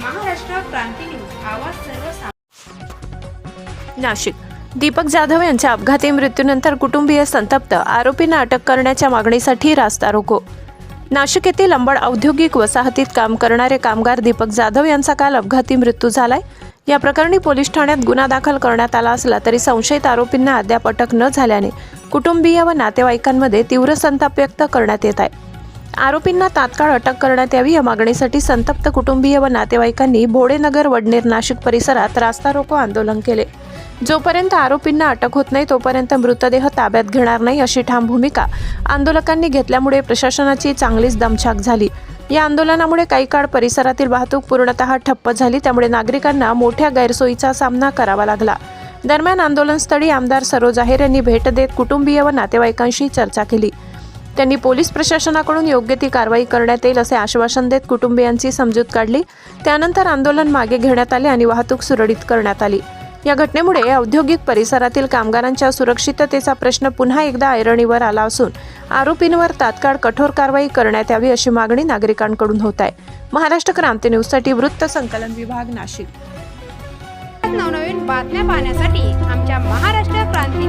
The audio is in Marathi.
क्रांती न्यूज आवाज सर्व नाशिक. दीपक जाधव यांच्या अपघाती मृत्यूनंतर कुटुंबीय संतप्त. आरोपींना अटक करण्याच्या मागणीसाठी रास्ता रोको. नाशिक येथील अंबड औद्योगिक वसाहतीत काम करणारे कामगार दीपक जाधव यांचा काल अपघाती मृत्यू झालाय. या प्रकरणी पोलीस ठाण्यात गुन्हा दाखल करण्यात आला असला तरी संशयित आरोपींना अद्याप अटक न झाल्याने कुटुंबीय व नातेवाईकांमध्ये तीव्र संताप व्यक्त करण्यात येत आहे. आरोपींना तात्काळ अटक करण्यात यावी या मागणीसाठी संतप्त कुटुंबीय व नातेवाईकांनी भोडेनगर वडनेर नाशिक परिसरात रास्ता रोको आंदोलन केले. जोपर्यंत आरोपींना अटक होत नाही तोपर्यंत मृतदेह ताब्यात घेणार नाही अशी ठाम भूमिका आंदोलकांनी घेतल्यामुळे प्रशासनाची चांगलीच दमछाक झाली. या आंदोलनामुळे काही काळ परिसरातील वाहतूक पूर्णतः ठप्प झाली त्यामुळे नागरिकांना मोठ्या गैरसोयीचा सामना करावा लागला. दरम्यान आंदोलनस्थळी आमदार सरोज आहेर यांनी भेट देत कुटुंबीय व नातेवाईकांशी चर्चा केली. त्यांनी पोलीस प्रशासनाकडून योग्य ती कारवाई करण्यात येईल असे आश्वासन देत कुटुंबियांची समजूत काढली. त्यानंतर आंदोलन मागे घेण्यात आले आणि वाहतूक सुरळीत करण्यात आली. या घटनेमुळे औद्योगिक परिसरातील कामगारांच्या सुरक्षिततेचा प्रश्न पुन्हा एकदा ऐरणीवर आला असून आरोपींवर तात्काळ कठोर कारवाई करण्यात यावी अशी मागणी नागरिकांकडून होत आहे. महाराष्ट्र क्रांती न्यूजसाठी वृत्त संकलन विभाग नाशिक. नवनवीन बातम्या पाहण्यासाठी आमच्या महाराष्ट्र क्रांती